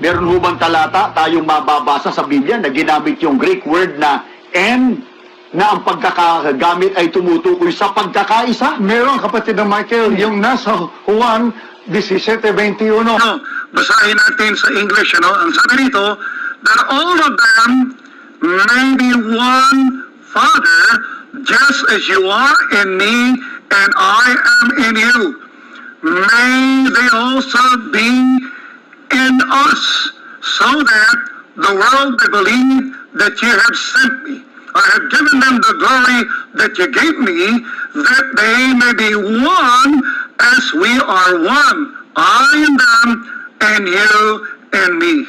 Meron ho bang talata tayong mababasa sa Biblia na ginamit yung Greek word na en na ang pagkakagamit ay tumutukoy sa pagkakaisa? Meron kapatid na Michael, yung nasa Juan 17.21. No, basahin natin sa English, ano? Ang sabi rito, that all of them may be one Father, just as you are in me and I am in you. May they also be in us, so that the world may believe that you have sent me. I have given them the glory that you gave me, that they may be one as we are one. I in them, and you and me.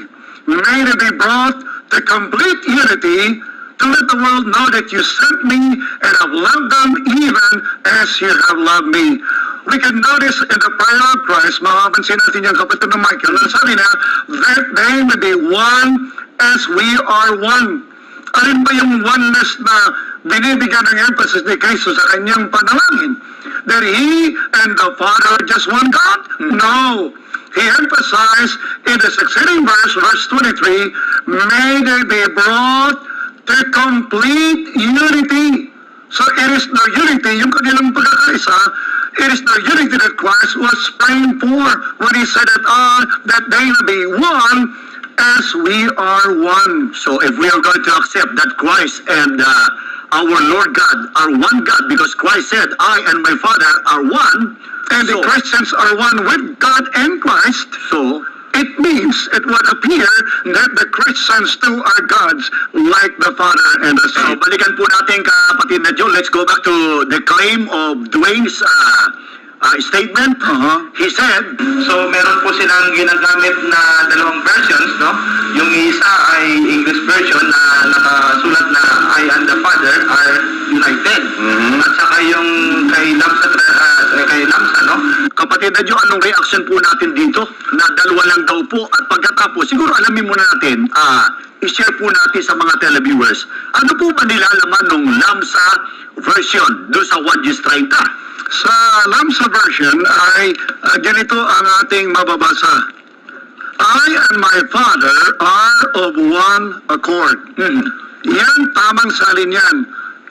May they be brought to complete unity to let the world know that you sent me and have loved them even as you have loved me. We can notice in the prayer of Christ, makapansin natin yung kapatid ng Michael, na sabi na, that they may be one as we are one. Alin ba yung oneness na binibigyan ng emphasis ni Kristo sa kanyang panalangin? That He and the Father are just one God? No. He emphasized in the succeeding verse, verse 23, may they be brought to complete unity. So it is the unity, yung kanilang pagkakaisa, it is the unity that Christ was praying for when he said that, uh, that they will be one as we are one. So if we are going to accept that Christ and uh, our Lord God are one God, because Christ said, I and my Father are one, And the so, Christians are one with God and Christ. so It means it would appear that the Christians too are gods like the Father and the So, Son. balikan po natin kapatid na Joe. Let's go back to the claim of Dwayne's uh, uh, statement. Uh-huh. He said, So meron po silang ginagamit na dalawang versions, no? Yung isa ay English version na nakasulat na I and the Father are united. At saka yung kay Lamsa, na Joe, anong reaction po natin dito? Na dalawa lang daw po. At pagkatapos, siguro alamin muna natin, ah, i-share po natin sa mga televiewers. Ano po ba nilalaman ng LAMSA version doon sa 1 G's 30? Sa Lamsa version ay uh, ganito ang ating mababasa. I and my Father are of one accord. Hmm. Yan, tamang salin yan.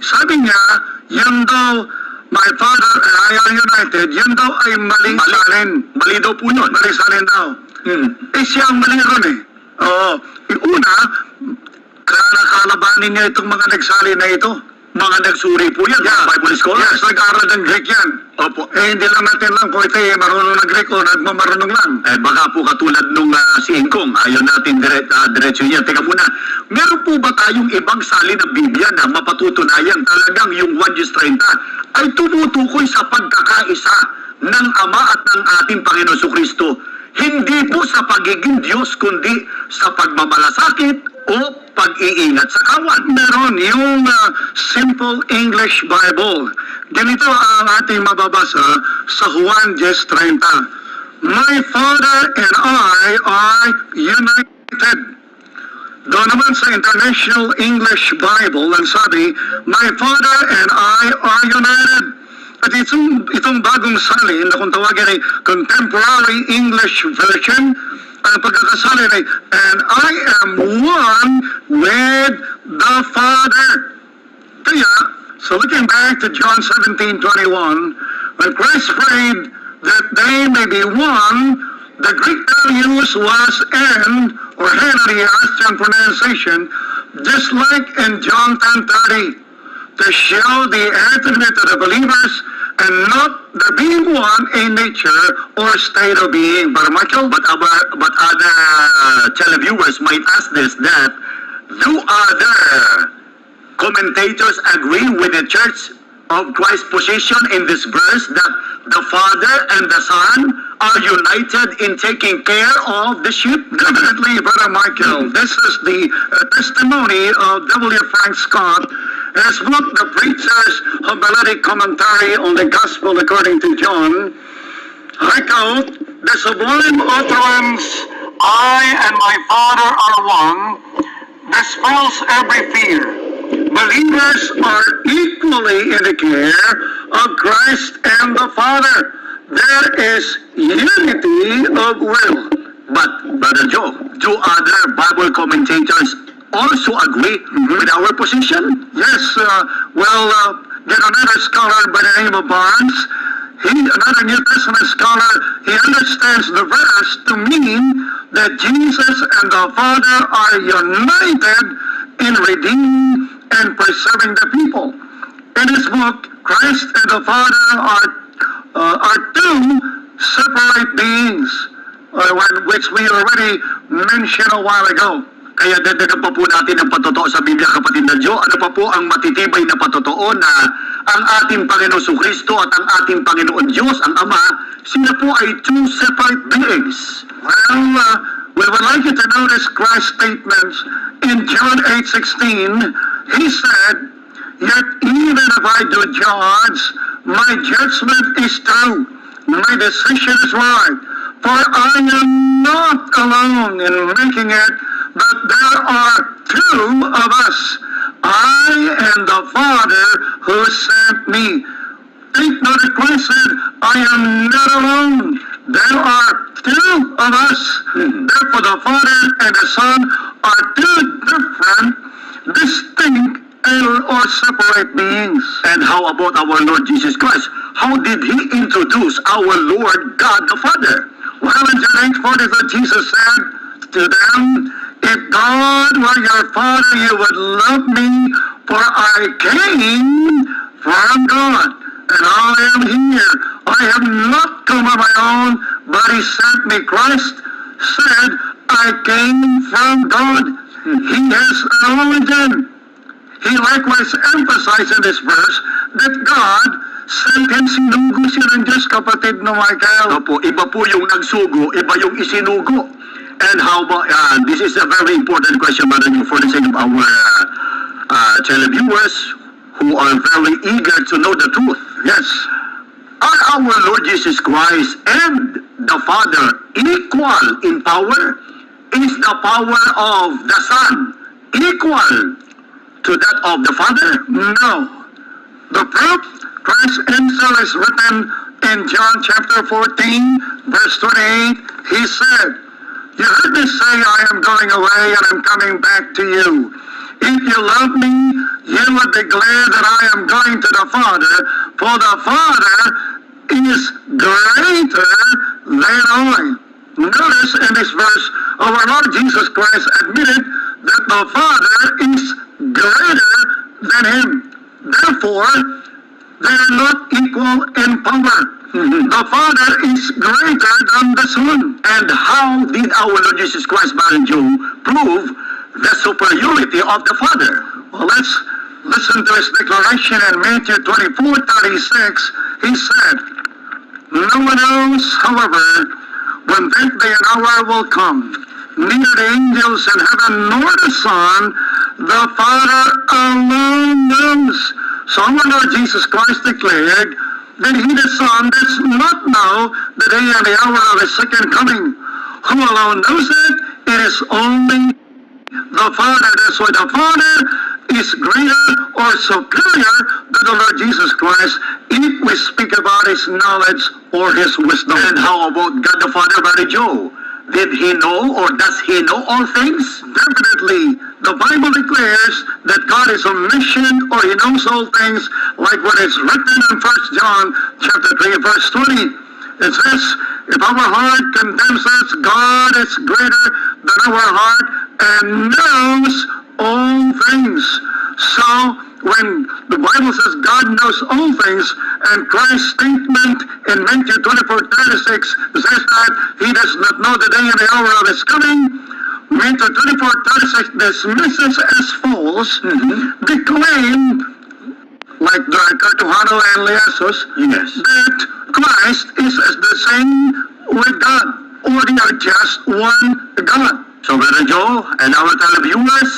Sabi niya, yan daw, my Father and I are united, yan daw ay maling Mali. salin. Mali daw po yun. Maling salin daw. Hmm. Eh siya ang mali ron eh. Oo. Yung una, kaya kalabanin niya itong mga nagsalin na ito. Mga nagsuri po yan, mga Bible scholars. Yes, nag-aaral ng Greek yan. Opo. Eh, hindi lang natin lang kung ito ay marunong ng Greek o nagmamarunong lang. Eh, baka po katulad nung ah, si Ingkong, ayaw natin dire, uh, diretsyo niya. Teka muna, meron po ba tayong ibang sali ng Biblia na mapatutunayan talagang yung 1 Diyos 30 ay tumutukoy sa pagkakaisa ng Ama at ng ating Panginoon Kristo? Hindi po sa pagiging Diyos, kundi sa pagmamalasakit o pag-iingat sa kawan. Meron yung uh, Simple English Bible. Ganito ang ating mababasa sa Juan 10.30. My Father and I are united. Doon naman sa International English Bible, ang sabi, My Father and I are united. At itong, itong bagong salin na kung tawagin ay Contemporary English Version, ang pagkakasalin ay, And I am one with the Father. Kaya, so looking back to John 17:21, when Christ prayed that they may be one, the Greek term used was and, or hen in pronunciation, just like in John 10:30, to show the attribute of the believers and not the being one in nature or state of being. But Michael, But, our, but other uh, televiewers might ask this, that do other commentators agree with the Church of Christ's position in this verse that the Father and the Son are united in taking care of the sheep? Definitely, Brother Michael. This is the uh, testimony of W. Frank Scott his book, The Preacher's Homiletic Commentary on the Gospel According to John. Quote, The sublime utterance, I and my Father are one, dispels every fear. Believers are equally in the care of Christ and the Father. There is unity of will. But, Brother Joe, do other Bible commentators also agree with our position? Yes, uh, well, uh, then another scholar by the name of Barnes, he, another New Testament scholar, he understands the verse to mean that Jesus and the Father are united in redeeming and preserving the people. In his book, Christ and the Father are, uh, are two separate beings, uh, which we already mentioned a while ago. Kaya dagdagan pa po natin ang patotoo sa Biblia, kapatid na Joe. Ano pa po ang matitibay na patotoo na ang ating Panginoon Kristo at ang ating Panginoon Diyos, ang Ama, sila po ay two separate beings. Well, uh, we would like you to notice Christ's statements in John 8:16. He said, Yet even if I do judge, my judgment is true. My decision is right. For I am not alone in making it, are two of us, I and the Father who sent me. Take note that Christ said, I am not alone. There are two of us. Hmm. Therefore, the Father and the Son are two different, distinct, and or separate beings. And how about our Lord Jesus Christ? How did He introduce our Lord God the Father? Well, in John 8 40, Jesus said to them, If God were your Father, you would love me, for I came from God, and I am here. I have not come on my own, but He sent me. Christ said, I came from God. He has an origin. He likewise emphasized in this verse that God sent him sinugo siya ng Diyos, kapatid na Michael. Opo, iba po yung nagsugo, iba yung isinugo. And how about, uh, this is a very important question, Brother for the sake of our uh, uh, televiewers who are very eager to know the truth. Yes. Are our Lord Jesus Christ and the Father equal in power? Is the power of the Son equal to that of the Father? No. The proof, Christ himself is written in John chapter 14, verse 28. He said, You heard me say, I am going away and I'm coming back to you. If you love me, you would glad that I am going to the Father, for the Father is greater than I. Notice in this verse, oh, our Lord Jesus Christ admitted that the Father is greater than him. Therefore, they are not equal in power. The Father is greater than the Son. And how did our Lord Jesus Christ, Brother Joe, prove the superiority of the Father? Well, let's listen to his declaration in Matthew 24, 36. He said, No one knows, however, when that day and hour will come, neither the angels in heaven nor the Son, the Father alone knows. So our Lord Jesus Christ declared that he, the Son, does not know the day and the hour of his second coming. Who alone knows it? It is only the Father. That's why the Father is greater or superior to the Lord Jesus Christ if we speak about his knowledge or his wisdom. And how about God the Father, Brother Joe? Did he know or does he know all things? Definitely, the Bible declares that God is omniscient or he knows all things, like what is written in 1 John chapter 3, verse 20. It says, if our heart condemns us, God is greater than our heart and knows all things. So, when the Bible says God knows all things, and Christ's statement in Matthew 24, 36 says that he does not know the day and the hour of his coming, Matthew 24, 36 dismisses as false the claim, like Cartuhano and Leasos, Yes. that Christ is the same with God, or they are just one God. So, Brother Joe and our televiewers,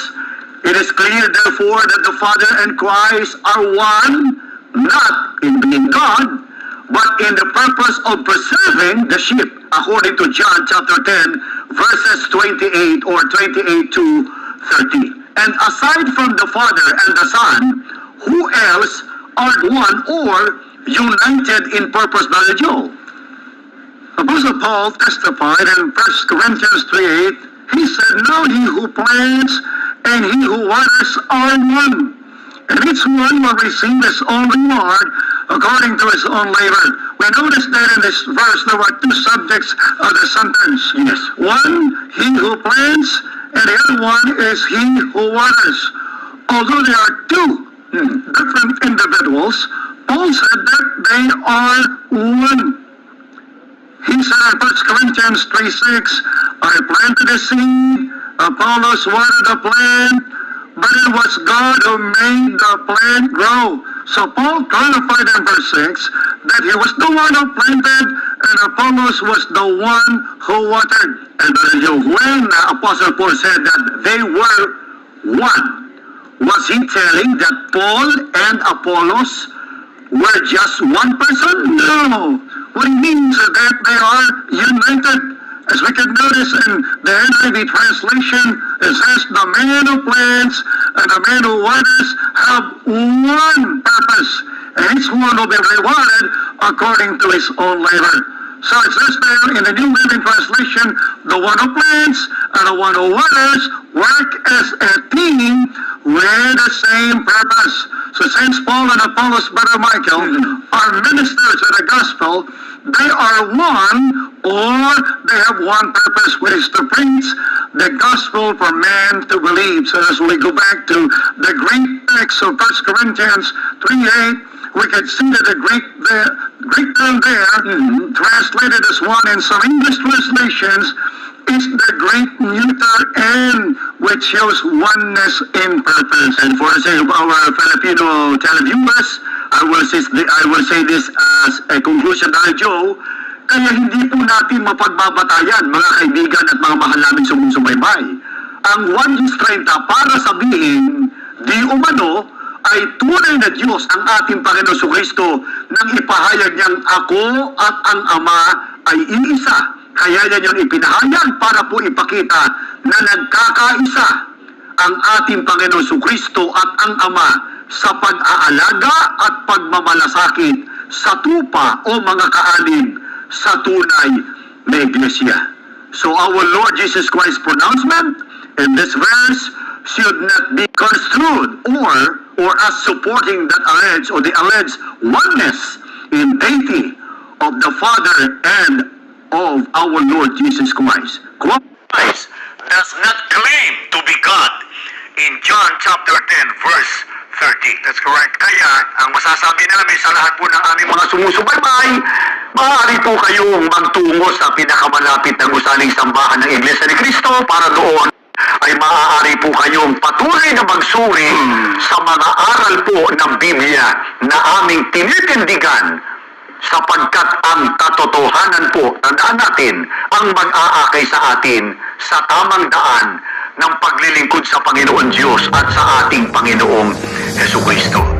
it is clear, therefore, that the Father and Christ are one, not in being God, but in the purpose of preserving the sheep, according to John chapter 10, verses 28 or 28 to 30. And aside from the Father and the Son, who else are one or united in purpose, Brother Joe? Apostle Paul testified in 1 Corinthians 3 8, he said, Now he who plants and he who waters are one. And each one will receive his own reward according to his own labor. We notice that in this verse there were two subjects of the sentence. Yes. One, he who plants, and the other one is he who waters. Although there are two hmm, different individuals, Paul said that they are one. He said in 1 Corinthians 3 6, I planted the seed, Apollos watered the plant, but it was God who made the plant grow. So Paul clarified in verse 6 that he was the one who planted and Apollos was the one who watered. And when Apostle Paul said that they were one, was he telling that Paul and Apollos were just one person? No. What he means is that they are united. As we can notice in the NIV translation, it says the man who plants the man who waters have one purpose. And each one will be rewarded according to his own labor. So it says there in the New Living Translation, the one who plants and the one who waters work as a team with the same purpose. So Saints Paul and Apollos, Brother Michael, are ministers of the gospel. They are one, or they have one purpose, which is to preach the gospel for man to believe. So as we go back to the Greek text of 1 Corinthians 3 8, we can see that the Greek there, Greek term there, translated as one in some English translations, is the Greek neuter N, which shows oneness in purpose. And for the sake of our Filipino televiewers, I will say, I will say this as a conclusion, Brother Joe, kaya hindi po natin mapagbabatayan, mga kaibigan at mga mahal namin sumusubaybay. Ang 1 Diyos 30 para sabihin, di umano, ay tunay na Diyos ang ating Panginoon Kristo nang ipahayag niyang ako at ang Ama ay iisa. Kaya niya niyang ipinahayag para po ipakita na nagkakaisa ang ating Panginoon Kristo at ang Ama sa pag-aalaga at pagmamalasakit sa tupa o mga kaanin sa tunay na iglesia. So our Lord Jesus Christ's pronouncement in this verse should not be construed or or as supporting that alleged or the alleged oneness in deity of the Father and of our Lord Jesus Christ. Christ does not claim to be God in John chapter 10 verse 30. That's correct. Kaya, ang masasabi namin sa lahat po ng aming mga sumusubaybay, maaari po kayong magtungo sa pinakamalapit na gusaling sambahan ng Iglesia ni Cristo para doon ay maaari po kayong patuloy na magsuri sa mga aral po ng Biblia na aming tinitindigan sapagkat ang katotohanan po, tandaan natin, ang mag-aakay sa atin sa tamang daan ng paglilingkod sa Panginoon Diyos at sa ating Panginoong Yesu Kristo.